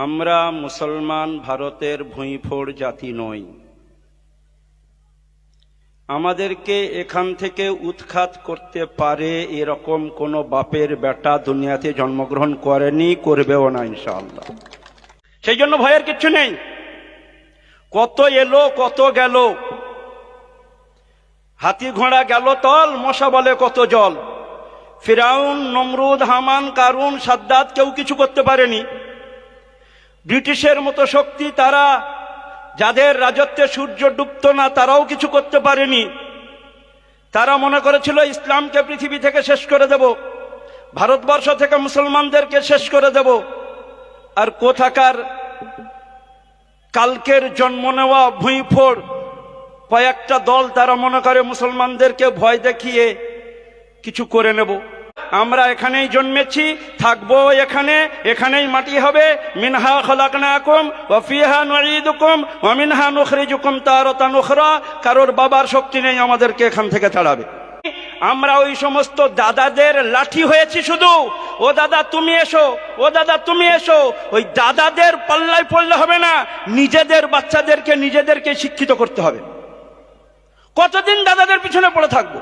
আমরা মুসলমান ভারতের ভুঁইফোড় জাতি নই। আমাদেরকে এখান থেকে উৎখাত করতে পারে এরকম কোনো বাপের বেটা দুনিয়াতে জন্মগ্রহণ করেনি, করবেও না, ইনশাআল্লাহ। সেই জন্য ভয়ের কিচ্ছু নেই। কত এলো, কত গেল। হাতি ঘোড়া গেল তল, মশা বলে কত জল। ফিরাউন, নমরুদ, হামান, কারুন, সাদ্দাত কেউ কিছু করতে পারেনি। ব্রিটিশের মতো শক্তি তারা, যাদের রাজত্বে সূর্য ডুবত না, তারাও কিছু করতে পারেনি। তারা মনে করেছিল, ইসলামকে পৃথিবী থেকে শেষ করে দেব, ভারতবর্ষ থেকে মুসলমানদেরকে শেষ করে দেব। আর কোথাকার কালকের জন্ম নেওয়া ভুঁইফোড় কয়েকটা দল তারা মনে করে মুসলমানদেরকে ভয় দেখিয়ে কিছু করে নেব। আমরা এখানেই জন্মেছি, থাকব এখানে, এখানেই মাটি হবে। মিনহা খলাকনাকুম ওয়া ফিহা নুঈদুকুম ওয়া মিনহা নুখরিজুকুম তারাতান উখরা। কারোর বাবার শক্তি নেই আমাদেরকে এখান থেকে তাড়াবে আমরা ওই সমস্ত দাদাদের লাঠি হয়েছি শুধু। ও দাদা, তুমি এসো, ও দাদা, তুমি এসো। ওই দাদাদের পাল্লায় পড়লে হবে না, নিজেদের বাচ্চাদেরকে, নিজেদেরকে শিক্ষিত করতে হবে। কতদিন দাদাদের পিছনে পড়ে থাকব?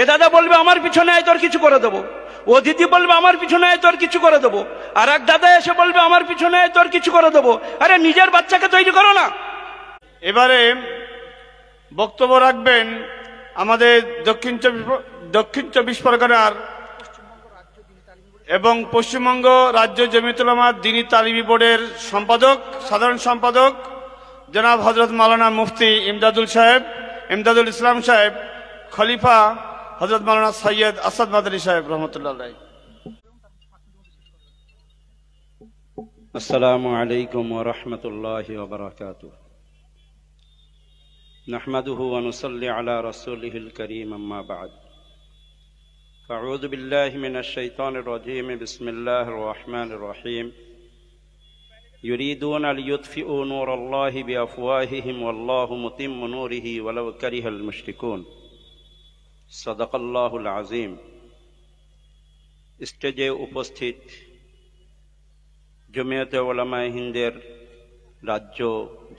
এ দাদা বলবে, আমার পিছনে আয়, তোর কিছু করে দেবো। ও দিদি বলবে, আমার পিছনে আয়, তোর কিছু করে দেবো। আর এক দাদা এসে বলবে, আমার পিছনে আয়, তোর কিছু করে দেবো। আরে, নিজের বাচ্চাকে তৈরি করো না। এবারে বক্তব্য রাখবেন আমাদের দক্ষিণ চব্বিশ দক্ষিণ চব্বিশ পরগনার এবং পশ্চিমবঙ্গ রাজ্য জমিতুলামা দিনী তালিমি বোর্ডের সম্পাদক, সাধারণ সম্পাদক, জনাব হজরত মালানা মুফতি ইমদাদুল সাহেব, ইমদাদুল ইসলাম সাহেব খলিফা হজরত মাওলানা সৈয়দ আসাদ মাদানী সাহেব রহমতুল্লাহ আলাইহি। السلام عليكم ورحمة الله وبركاته نحمده ونصلي على رسوله الكريم أما بعد أعوذ بالله من الشيطان الرجيم بسم الله الرحمن الرحيم يريدون ليطفئوا نور الله بأفواههم والله متم نوره ولو كره المشركون সদকল্লাহুল আজিম। স্টেজে উপস্থিত জমিয়তে ওলামায় হিন্দের রাজ্য,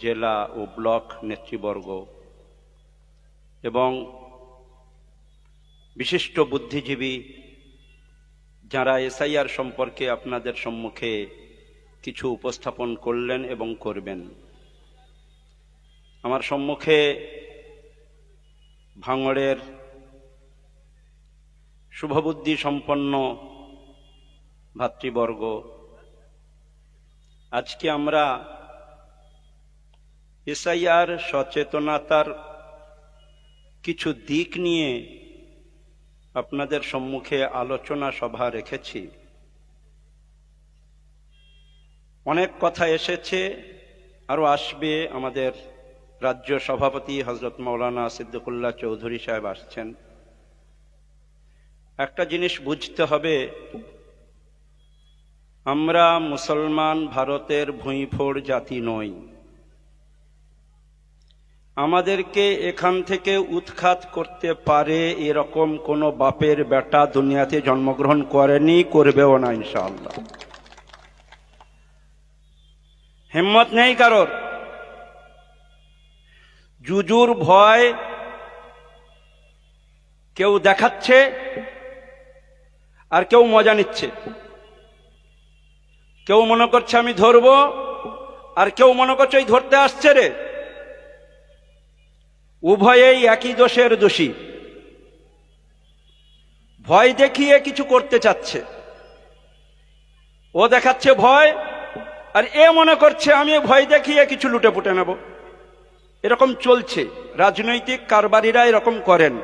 জেলা ও ব্লক নেতৃবর্গ এবং বিশিষ্ট বুদ্ধিজীবী যারা এসআইআর সম্পর্কে আপনাদের সম্মুখে কিছু উপস্থাপন করলেন এবং করবেন। আমার সম্মুখে ভাঙড়ের শুভবুদ্ধি সম্পন্ন ভাতৃবর্গ। আজকে আমরা এসআইআর সচেতনতার কিছু দিক নিয়ে আপনাদের সম্মুখে আলোচনা সভা রেখেছি। অনেক কথা এসেছে, আরও আসবে আমাদের রাজ্য সভাপতি হজরত মৌলানা সিদ্দিকুল্লাহ চৌধুরী সাহেব আসছেন। একটা জিনিস বুঝতে হবে। আমরা মুসলমান ভারতের ভুঁইফোড় জাতি নই। আমাদেরকে এখান থেকে উৎখাত করতে পারে এরকম কোনো বাপের বেটা দুনিয়াতে জন্মগ্রহণ করেনি, করবেও না ইনশাআল্লাহ। হিম্মত নেই কারোর। জুজুর ভয় কেউ দেখাচ্ছে আর কেউ মজা নিচ্ছে। কেউ মনে করছে আমি ধরবো, আর কেউ মনে করছে ওই ধরতে আসছে রে। উভয়েই একই দোষের দোষী। ভয় দেখিয়ে কিছু করতে চাচ্ছে। ও দেখাচ্ছে ভয়, আর এ মনে করছে আমি ভয় দেখিয়ে কিছু লুটে পুটে নেব। এরকম চলছে। রাজনৈতিক কারবারিরা এরকম করেন।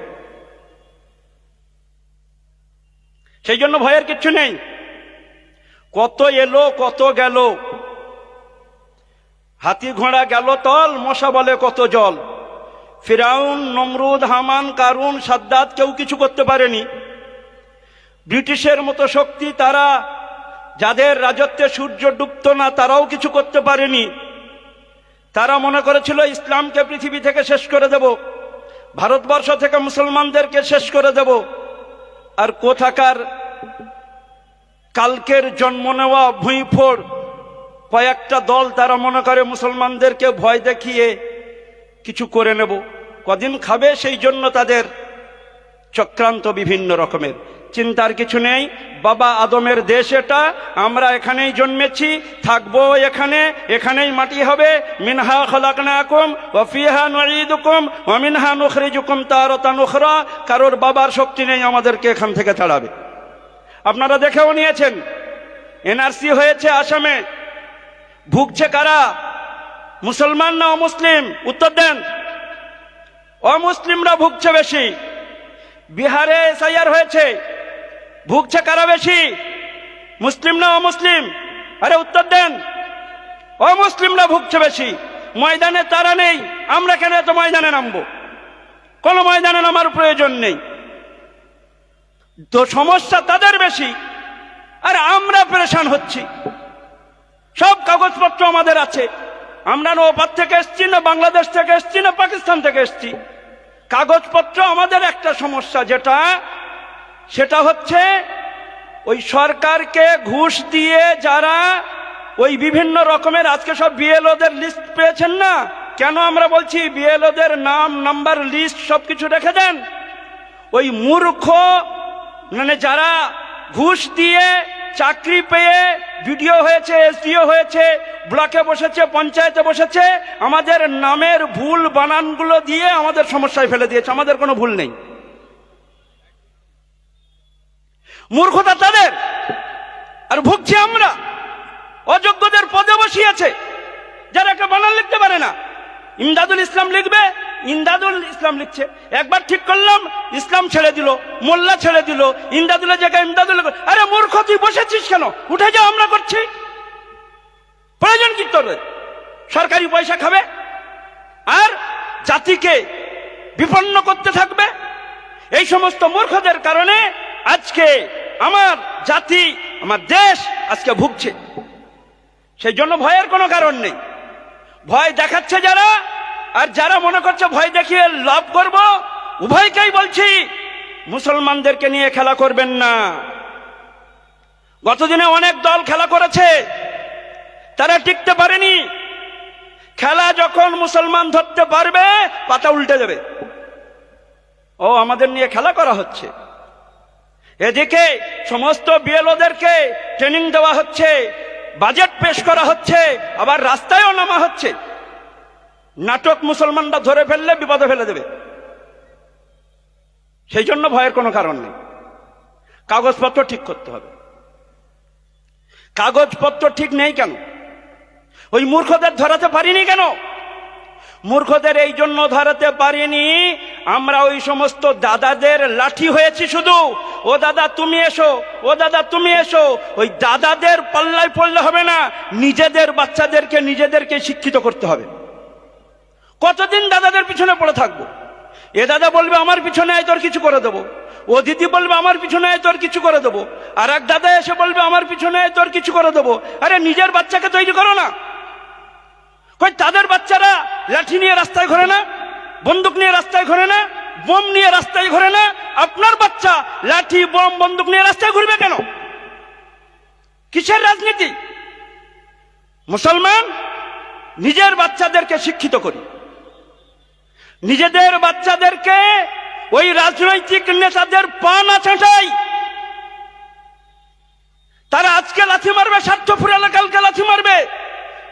সেই জন্য ভয়ের কিচ্ছু নেই। কত এলো, কত গেল। হাতি ঘোড়া গেল তল, মশা বলে কত জল। ফিরাউন, নমরুদ, হামান, কারুন, সাদ্দাত কেউ কিছু করতে পারেনি। ব্রিটিশের মতো শক্তি তারা, যাদের রাজত্বে সূর্য ডুবত না, তারাও কিছু করতে পারেনি। তারা মনে করেছিল, ইসলামকে পৃথিবী থেকে শেষ করে দেব। ভারতবর্ষ থেকে মুসলমানদেরকে শেষ করে দেব। আর কোথাকার কালকের জন্ম নেওয়া ভুঁইফোড় কয়েকটা দল তারা মনে করে মুসলমানদেরকে ভয় দেখিয়ে কিছু করে নেব। কদিন খাবে সেই জন্য তাদের চক্রান্ত বিভিন্ন রকমের। চিন্তার কিছু নেই বাবা আদমের দেশ এটা, আমরা এখানেই জন্মেছি, থাকব এখানে, এখানেই মাটি হবে। মিনহা খলাকনাকুম ওয়া ফিহা নুঈদুকুম ওয়া মিনহা নুখরিজুকুম তারাতান উখরা। কারোর বাবার শক্তি নেই আমাদেরকে এখান থেকে তাড়াবে। আপনারা দেখেও নিয়েছেন, এনআরসি হয়েছে আসামে। ভুগছে কারা? মুসলমান না অমুসলিম? উত্তর দেন। অমুসলিমরা ভুগছে বেশি। বিহারে এসআইআর হয়েছে। ভুগছে কারা বেশি? মুসলিম না অমুসলিম? আরে উত্তর দেন। অমুসলিমরা ভুগছে বেশি। ময়দানে তারা নেই, আমরা কেন এত ময়দানে নামবো? কোনো ময়দানে নামার প্রয়োজন নেই। তো সমস্যা তাদের বেশি, আর আমরা পরেশান হচ্ছি। সব কাগজপত্র আমাদের আছে। আমরা না ওপার থেকে এসছি, না বাংলাদেশ থেকে এসছি, না পাকিস্তান থেকে এসছি। কাগজপত্র আমাদের একটা সমস্যা, যেটা সেটা হচ্ছে ওই সরকারকে ঘুষ দিয়ে যারা ওই বিভিন্ন রকমের, আজকে সব বিএলওদের লিস্ট পেয়েছেন না? কেন আমরা বলছি বিএলওদের নাম নাম্বার লিস্ট সব কিছু রেখে দেন? ওই মূর্খ মানে যারা ঘুষ দিয়ে চাকরি পেয়ে বিডিও হয়েছে, এসডিও হয়েছে, ব্লকে বসেছে, পঞ্চায়েতে বসেছে, আমাদের নামের ভুল বানানগুলো দিয়ে আমাদের সমস্যায় ফেলে দিয়েছে। আমাদের কোনো ভুল নেই। মূর্খতা তাদের। আর ভুগছি আমরা। অযোগ্যদের পদে বসিয়েছে। যারা একটা বানান লিখতে পারে না। ইমদাদুল ইসলাম লিখবে, ইমদাদুল ইসলাম লিখছে। একবার ঠিক করলাম, ইসলাম ছেড়ে দিল, মোল্লা ছেড়ে দিল, ইমদাদুলের জায়গায় ইমদাদুল। আরে মূর্খ, তুই বসেছিস কেন? উঠে যাও আমরা করছি। প্রয়োজন কি তোর সরকারি পয়সা খাবে? আর জাতিকে বিপন্ন করতে থাকবে? এই সমস্ত মূর্খদের কারণে আজকে আমার জাতি, আমার দেশ আজকে ভুগছে। সেই জন্য ভয়ের কোনো কারণ নেই। ভয় দেখাচ্ছে যারা, আর যারা মনে করছে ভয় দেখিয়ে লাভ করব, উভয়কেই বলছি, মুসলমানদেরকে নিয়ে খেলা করবেন না। গতদিনে অনেক দল খেলা করেছে, তারা টিকতে পারেনি। খেলা যখন মুসলমান ধরতে পারবে, পাতা উল্টে যাবে ও, আমাদের নিয়ে খেলা করা হচ্ছে। এদিকে সমস্ত বিএলওদেরকে ট্রেনিং দেওয়া হচ্ছে বাজেট পেশ করা হচ্ছে, আবার রাস্তায়ও নামা হচ্ছে। নাটক মুসলমানরা ধরে ফেললে বিপদে ফেলে দেবে। সেই জন্য ভয়ের কোনো কারণ নেই। কাগজপত্র ঠিক করতে হবে। কাগজপত্র ঠিক নেই কেন? ওই মূর্খদের ধরাতে পারিনি কেন? মূর্খদের এই জন্য ধরাতে পারিনি আমরা ওই সমস্ত দাদাদের লাঠি হয়েছি শুধু। ও দাদা, তুমি এসো, ও দাদা, তুমি এসো। ওই দাদাদের পাল্লায় পড়লে হবে না, নিজেদের বাচ্চাদেরকে, নিজেদেরকে শিক্ষিত করতে হবে। কতদিন দাদাদের পিছনে পড়ে থাকব? এ দাদা বলবে, আমার পিছনে আয়, তোর কিছু করে দেবো। ও দিদি বলবে, আমার পিছনে আয়, তোর কিছু করে দেবো। আর এক দাদা এসে বলবে, আমার পিছনে আয়, তোর কিছু করে দেবো। আরে, নিজের বাচ্চাকে তৈরি করো না। কই, তাদের বাচ্চারা লাঠি নিয়ে রাস্তায় ঘোরে না? বন্দুক নিয়ে রাস্তায় ঘোরে না, বোম নিয়ে রাস্তায় ঘোরে না, আপনার বাচ্চা লাঠি, বোম, বন্দুক নিয়ে রাস্তায় ঘুরবে কেন? কিসের রাজনীতি? মুসলমান, নিজের বাচ্চাদেরকে শিক্ষিত করি। নিজেদের বাচ্চাদেরকে ওই রাজনৈতিক নেতাদের পা না ছাঁটাই। তারা আজকে লাথি মারবে স্বার্থ ফুরালে কালকে লাথি মারবে।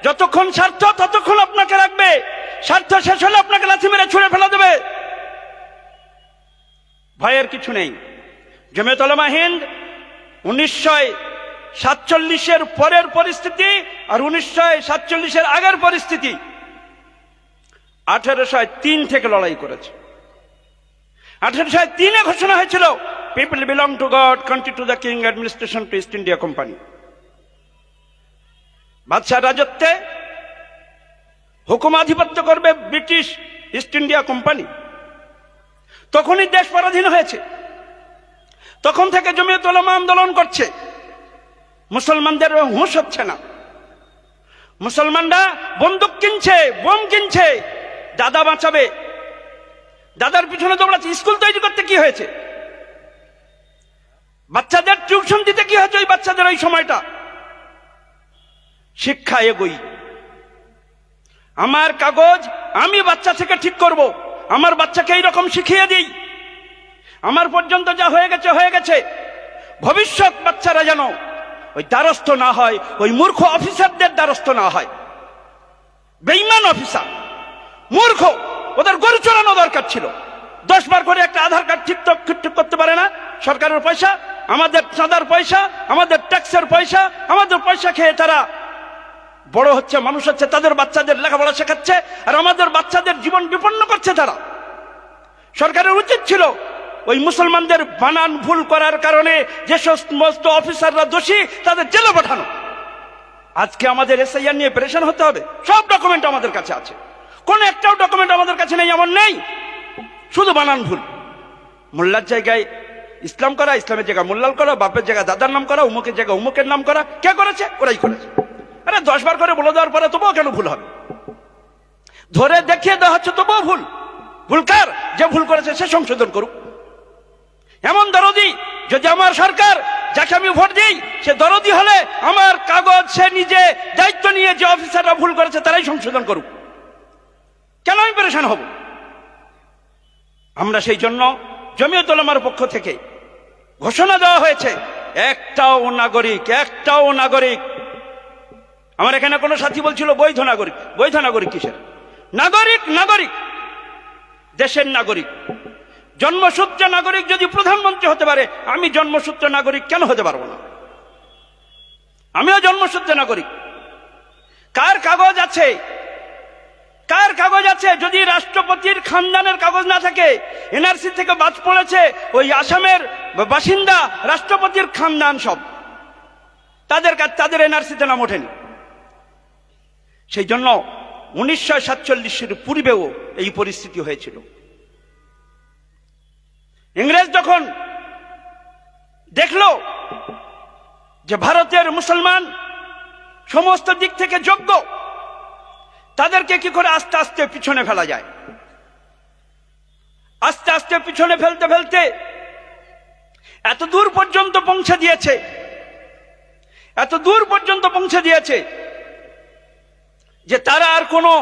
যতক্ষণ স্বার্থ, ততক্ষণ আপনাকে রাখবে। স্বার্থ শেষ হলে আপনাকে লাথি মেরে ছুঁড়ে ফেলে দেবে। ভয়ের কিছু নেই। জমেতলমা হিন্দ উনিশশো সাতচল্লিশের পরের পরিস্থিতি আর উনিশশো সাতচল্লিশের আগের পরিস্থিতি। আঠেরোশো তিন থেকে লড়াই করেছে। আঠেরোশো তিনে ঘোষণা হয়েছিল people belong to God country to the king administration to East India Company বাদশাহ রাজত্বে হুকুমাধিপত্য করবে ব্রিটিশ ইস্ট ইন্ডিয়া কোম্পানি। তখনই দেশ পরাধীন হয়েছে। তখন থেকে জমিয়ত ওলামা আন্দোলন করছে। মুসলমানদের হুঁশ হচ্ছে না। মুসলমানরা বন্দুক কিনছে, বোম কিনছে, দাদা বাঁচাবে। দাদার পিছনে দৌড়াচ্ছে। স্কুল তৈরি করতে কি হয়েছে? বাচ্চাদের টিউশন দিতে কি হয়েছে ওই বাচ্চাদের ওই সময়টা? শিক্ষা এগোই। আমার কাগজ আমি বাচ্চা থেকে ঠিক করব। আমার বাচ্চাকে এইরকম শিখিয়ে দিই। আমার পর্যন্ত যা হয়ে গেছে হয়ে গেছে। ভবিষ্যৎ বাচ্চারা যেন ওই দ্বারস্থ না হয়, ওই মূর্খ অফিসারদের দ্বারস্থ না হয়। বেইমান অফিসার, মূর্খ, ওদের গরু চড়ানো দরকার ছিল। দশ বার করে একটা আধার কার্ড ঠিক ঠিক করতে পারে না। সরকারের পয়সা, আমাদের চাঁদার পয়সা, আমাদের ট্যাক্সের পয়সা, আমাদের পয়সা খেয়ে তারা বড় হচ্ছে, মানুষ হচ্ছে, তাদের বাচ্চাদের লেখাপড়া শেখাচ্ছে, আর আমাদের বাচ্চাদের জীবন বিপন্ন করছে তারা। সরকারের উচিত ছিল ওই মুসলমানদের বানান ভুল করার কারণে যে সমস্ত অফিসাররা দোষী, তাদের জেলে পাঠানো। আজকে আমাদের এসআইআর নিয়ে প্রেশন হতে হবে। সব ডকুমেন্ট আমাদের কাছে আছে। কোন একটাও ডকুমেন্ট আমাদের কাছে নেই, এমন নেই। শুধু বানান ভুল। মোল্লার জায়গায় ইসলাম করা, ইসলামের জায়গায় মোল্লাল করা, বাপের জায়গায় দাদার নাম করা, উমুকের জায়গায় উমুকের নাম করা, কে করেছে? ওরাই করেছে। আরে দশ বার করে বলে দেওয়ার পরে তবুও কেন ভুল হবে? ধরে দেখিয়ে দেওয়া হচ্ছে, তবুও ভুল। ভুল কার? যে ভুল করেছে সে সংশোধন করুক। এমন দরদি, যদি আমার সরকার যাকে আমি ভোট দিই, সে দরদি হলে আমার কাগজ, সে নিজে দায়িত্ব নিয়ে যে অফিসাররা ভুল করেছে তারাই সংশোধন করুক। কেন আমি পরেশান হব? আমরা সেই জন্য জমিয়তলামার পক্ষ থেকে ঘোষণা দেওয়া হয়েছে, একটাও নাগরিক একটাও নাগরিক আমার এখানে কোনো সাথী বলছিল, বৈধ নাগরিক বৈধ নাগরিক কিসের? নাগরিক নাগরিক, দেশের নাগরিক। জন্মসূত্রে নাগরিক যদি প্রধানমন্ত্রী হতে পারে, আমি জন্মসূত্রে নাগরিক কেন হতে পারব না? আমিও জন্মসূত্রে নাগরিক। কার কাগজ আছে? কার কাগজ আছে? যদি রাষ্ট্রপতির খানদানের কাগজ না থাকে, এনআরসি থেকে বাদ পড়েছে, ওই আসামের বাসিন্দা, রাষ্ট্রপতির খানদান সব। তাদের তাদের এনআরসিতে নাম ওঠেনি। সেই জন্য উনিশশো সাতচল্লিশের পূর্বেও এই পরিস্থিতি হয়েছিল। ইংরেজ যখন দেখল যে ভারতের মুসলমান সমস্ত দিক থেকে যোগ্য, তাদেরকে কি করে আস্তে আস্তে পিছনে ফেলা যায়? আস্তে আস্তে পিছনে ফেলতে ফেলতে এত দূর পর্যন্ত পৌঁছে দিয়েছে, এত দূর পর্যন্ত পৌঁছে দিয়েছে যে তারা আর কোনো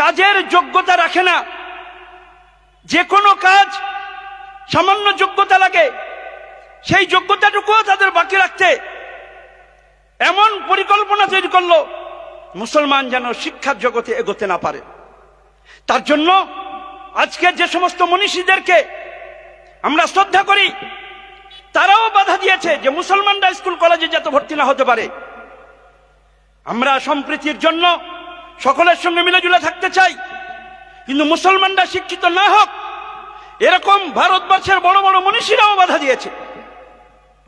কাজের যোগ্যতা রাখে না। যে কোনো কাজ সামান্য যোগ্যতা লাগে, সেই যোগ্যতাটুকুও তাদের বাকি রাখতে এমন পরিকল্পনা তৈরি করল, মুসলমান যেন শিক্ষার জগতে এগোতে না পারে। তার জন্য আজকে যে সমস্ত মনীষীদেরকে আমরা শ্রদ্ধা করি, তারাও বাধা দিয়েছে যে মুসলমানরা স্কুল কলেজে যাতে ভর্তি না হতে পারে। আমরা সম্প্রীতির জন্য সকলের সঙ্গে মিলেজুলে থাকতে চাই। কিন্তু মুসলমানরা শিক্ষিত না হোক, এরকম ভারতবর্ষের বড় বড় মনীষীরাও বাধা দিয়েছে,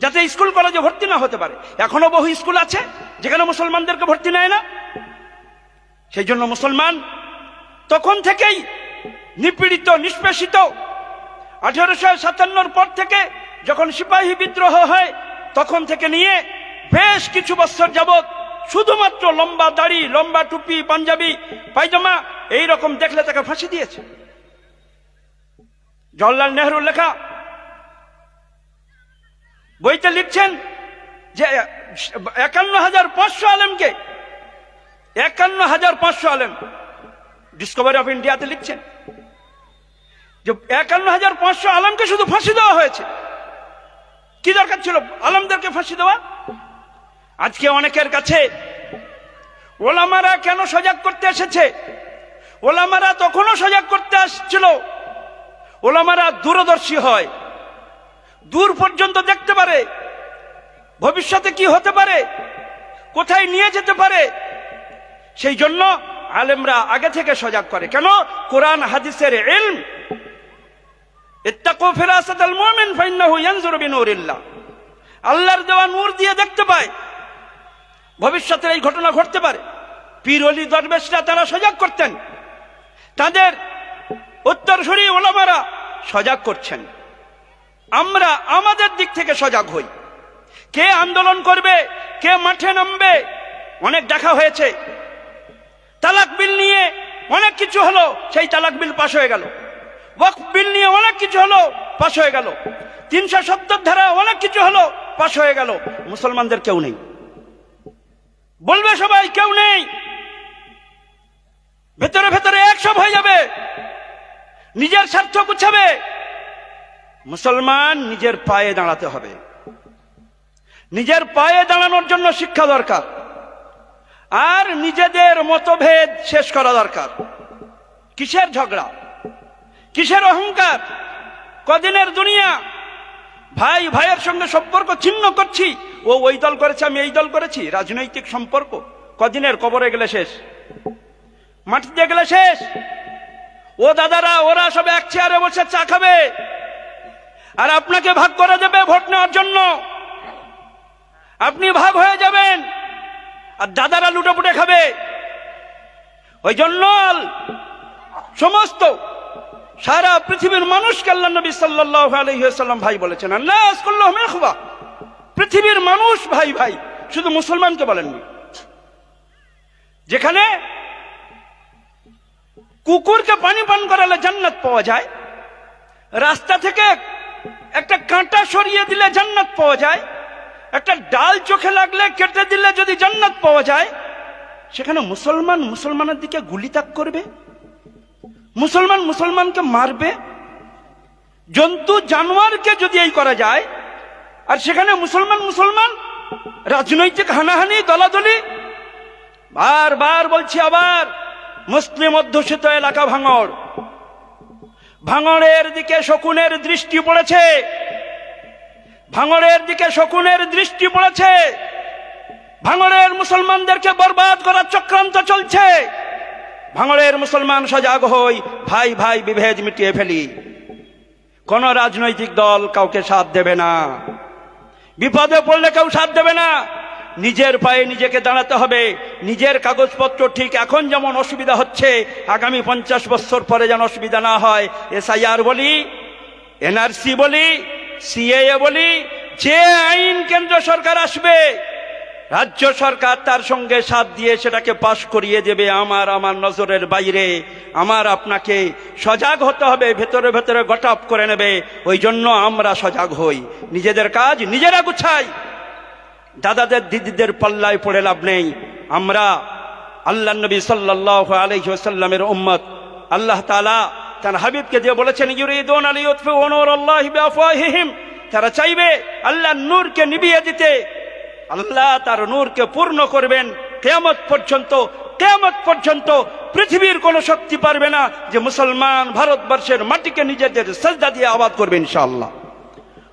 যাতে স্কুল কলেজে ভর্তি না হতে পারে। এখনও বহু স্কুল আছে যেখানে মুসলমানদেরকে ভর্তি নেয় না। সেই জন্য মুসলমান তখন থেকেই নিপীড়িত, নিষ্পেষিত, আঠেরোশো সাতান্নর পর থেকে যখন সিপাহী বিদ্রোহ হয়, তখন থেকে নিয়ে বেশ কিছু বছর যাবৎ শুধুমাত্র লম্বা দাড়ি, লম্বা টুপি, পাঞ্জাবি, পায়জামা এই রকম দেখলে তাকে ফাঁসি দিয়েছে। জওয়াহরলাল নেহরুর লেখা বইতে লিখছেন যে, একান্ন হাজার পাঁচশো আলেমকে, একান্ন হাজার পাঁচশো আলেম ডিসকভারি অফ ইন্ডিয়াতে লিখছেন যে, একান্ন হাজার পাঁচশো আলমকে শুধু ফাঁসি দেওয়া হয়েছে। কি দরকার ছিল? আলমদেরকে ফাঁসি দেওয়া? আজকে অনেকের কাছে ওলামারা কেন সজাগ করতে এসেছে? ওলামারা তখনও সজাগ করতে আসছিল। ওলামারা দূরদর্শী হয়। দূর পর্যন্ত দেখতে পারে। ভবিষ্যতে কি হতে পারে? কোথায় নিয়ে যেতে পারে? সেই জন্য আলেমরা আগে থেকে সজাগ করে। কেন? কোরআন, হাদিসের বিনুরিল্লাহ। আল্লাহর দেওয়া নূর দিয়ে দেখতে পায়। ভবিষ্যতের এই ঘটনা ঘটতে পারে। পীর অলি দরবেশরা তারা সজাগ করতেন। তাদের উত্তরসূরি ওলামারা সজাগ করছেন। আমরা আমাদের দিক থেকে সজাগ হই। কে আন্দোলন করবে, কে মাঠে নামবে, অনেক দেখা হয়েছে। তালাক বিল নিয়ে অনেক কিছু হলো, সেই তালাক বিল পাশ হয়ে গেল। ওয়াকফ বিল নিয়ে অনেক কিছু হলো, পাশ হয়ে গেল। তিনশো সত্তর ধারা অনেক কিছু হলো, পাশ হয়ে গেল। মুসলমানদের কেউ নেই। বলবে সবাই, কেউ নেই। ভেতরে ভেতরে একসব হয়ে যাবে। নিজের স্বার্থ গুছাবে। মুসলমান নিজের পায়ে দাঁড়াতে হবে। নিজের পায়ে দাঁড়ানোর জন্য শিক্ষা দরকার। আর নিজেদের মতভেদ শেষ করা দরকার। কিসের ঝগড়া? কিসের অহংকার? কদিনের দুনিয়া? ভাই, ভাইয়ের সঙ্গে সম্পর্ক ছিন্ন করছি। ও ওই দল করেছে, আমি এই দল করেছি। রাজনৈতিক সম্পর্ক। কদিনের কবরে গেলে শেষ। মাটিতে গেলে শেষ। ও দাদারা, ওরা সব এক চেয়ারে বসে চা খাবে। আর আপনাকে ভাগ করে দেবে ভোট নেওয়ার জন্য। আপনি ভাগ হয়ে যাবেন। আর দাদারা লুটোপুটে খাবে। ওই জন্য সমস্ত সারা পৃথিবীর মানুষকে আল্লাহ নবী সাল্লাহ আলহিহাল্লাম ভাই বলেছেন আল্লাহ খুবা পৃথিবীর মানুষ ভাই ভাই, শুধু মুসলমানকে বলেননি। যেখানে কুকুরকে পানি পান করালে জান্নাত পাওয়া যায়, রাস্তা থেকে একটা কাঁটা সরিয়ে দিলে জান্নাত পাওয়া যায়, একটা ডাল চোখে লাগলে কেটে দিলে যদি জান্নাত পাওয়া যায়, সেখানে মুসলমান মুসলমানের দিকে গুলি তাক করবে, মুসলমান মুসলমানকে মারবে, জন্তু জানোয়ারকে যদি এই করা যায় আর সেখানে মুসলমান মুসলমান, রাজনৈতিক হানাহানি, দলাদলি। বারবার বলছি আবার, মুসলিম অধ্যুষিত এলাকা ভাঙড়। ভাঙড়ের দিকে শকুনের দৃষ্টি পড়েছে। ভাঙড়ের দিকে শকুনের দৃষ্টি পড়েছে। ভাঙড়ের মুসলমানদেরকে বরবাদ করার চক্রান্ত চলছে। ভাঙড়ের মুসলমান সজাগ হই, ভাই ভাই, বিভেদ মিটিয়ে ফেলি। কোন রাজনৈতিক দল কাউকে সাথ দেবে না। বিপদে পড়লে কেউ সাথ দেবে না। নিজের পায়ে নিজেকে দাঁড়াতে হবে। নিজের কাগজপত্র ঠিক এখন যেমন অসুবিধা হচ্ছে, আগামী পঞ্চাশ বছর পরে যেন অসুবিধা না হয়। এসআইআর বলি, এনআরসি বলি, সিএএ বলি, যে আইন কেন্দ্র সরকার আসবে, রাজ্য সরকার তার সঙ্গে সাথ দিয়ে সেটাকে পাশ করিয়ে দেবে আমার আমার নজরের বাইরে। আমার আপনাকে সজাগ হতে হবে, ভেতরে ভেতরে গটাপ করে নেবে। ওই জন্য আমরা সজাগ হই। নিজেদের কাজ নিজেরা গুছাই। দাদাদের, দিদিদের পাল্লায় পড়ে লাভ নেই। আমরা আল্লাহ নবী সাল্লাহ আলহিহাল্লামের উম্মত। আল্লাহ তালা তার হাবিবকে দিয়ে বলেছেন তারা চাইবে আল্লাহ নূরকে নিবিয়ে দিতে। আল্লাহ তার নূরকে পূর্ণ করবেন। কেয়ামত পর্যন্ত কেয়ামত পর্যন্ত পৃথিবীর কোনো শক্তি পারবে না যে মুসলমান ভারতবর্ষের মাটিকে নিজেদের সাজদা দিয়ে আবাদ করবে ইনশাআল্লাহ।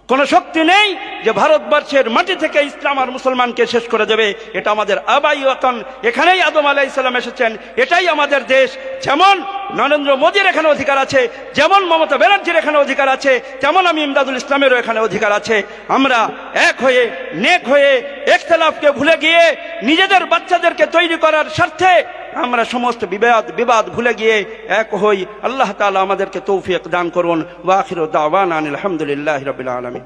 কোন শক্তি নেই যে ভারতবর্ষের মাটি থেকে ইসলাম আর মুসলমানকে শেষ করে দেবে। এটা আমাদের আবাই ওয়াতন। এখানেই আদম আলাহ ইসলাম এসেছেন। এটাই আমাদের দেশ। যেমন নরেন্দ্র মোদীর এখানে অধিকার আছে, যেমন মমতা ব্যানার্জির এখানে অধিকার আছে, তেমন আমি ইমদাদুল ইসলামেরও এখানে অধিকার আছে। আমরা এক হয়ে, নেক হয়ে, একতলাফকে ভুলে গিয়ে নিজেদের বাচ্চাদেরকে তৈরি করার স্বার্থে আমরা সমস্ত বিবাদ বিবাদ ভুলে গিয়ে এক হই আল্লাহ তালা আমাদেরকে তৌফিক দান করুন। ওয়াখির দাওয়ান আনিল আলহামদুলিল্লাহ রবিল আলমী